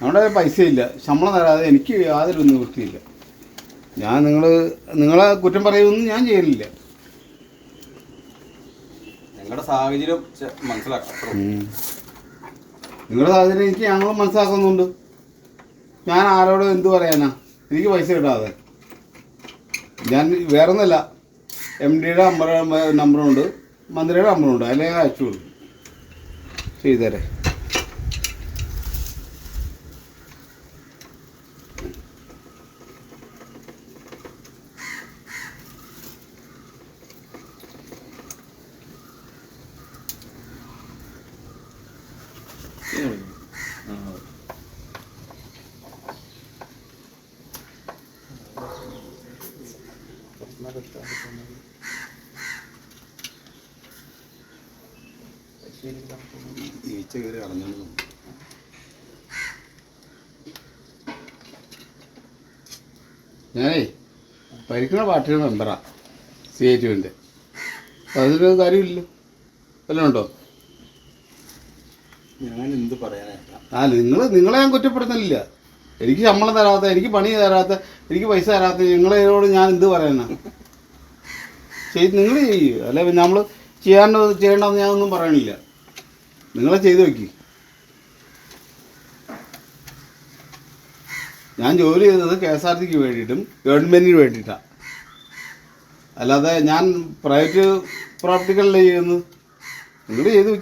നമ്മുടെ പൈസ ഇല്ല. ശമ്പളം തരാതെ എനിക്ക് യാതൊരു നിവൃത്തിയില്ല ഞാൻ നിങ്ങൾ നിങ്ങളെ കുറ്റം പറയുമെന്ന് ഞാൻ ചെയ്യലില്ല. നിങ്ങളുടെ സാഹചര്യം മനസ്സിലാക്കാം. നിങ്ങളുടെ സാഹചര്യം എനിക്ക് ഞങ്ങൾ മനസ്സിലാക്കുന്നുണ്ട്. ഞാൻ ആരോട് എന്തു പറയാനാ? എനിക്ക് പൈസ കിട്ടാതെ. ഞാൻ വേറെ ഒന്നല്ല എം ഡിയുടെ നമ്പർ നമ്പറുണ്ട് മന്ത്രിയുടെ നമ്പറുണ്ട് അതിലെ അയച്ചു കൊടുക്കും ಇದ್ದಾರೆ Gracias. ഈച്ച കയറി കളഞ്ഞു ഞാനേ ഭരിക്കുന്ന പാർട്ടിയുടെ മെമ്പറാ സി ഐ ടുവിന്റെ അതിന്റെ കാര്യമില്ല വല്ലതും ഉണ്ടോ? ഞാൻ എന്ത് പറയാനായിട്ടാ ആ നിങ്ങൾ നിങ്ങളെ ഞാൻ കുറ്റപ്പെടുത്തുന്നില്ല. എനിക്ക് ശമ്പളം തരാത്ത എനിക്ക് പണി തരാത്ത എനിക്ക് പൈസ തരാത്ത നിങ്ങളോട് ഞാൻ എന്ത് പറയാനാ? ചെയ്ത് നിങ്ങൾ ചെയ്യൂ. അല്ലെ നമ്മൾ ചെയ്യാണ്ട് ചെയ്യേണ്ടെന്ന് ഞാനൊന്നും പറയണില്ല. നിങ്ങളെ ചെയ്തു നോക്കി ഞാൻ ജോലി ചെയ്തത് കെ എസ് ആർ സിക്ക് വേണ്ടിയിട്ടും ഗവൺമെന്റിന് വേണ്ടിയിട്ടാണ് അല്ലാതെ ഞാൻ പ്രൈവറ്റ് പ്രോപ്പർട്ടികളിലെ ചെയ്യുന്നത്? നിങ്ങൾ ചെയ്തു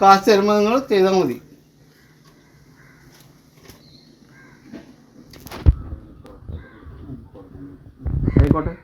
കാശ് തരുമ്പോൾ നിങ്ങൾ ചെയ്താൽ മതി. ആയിക്കോട്ടെ.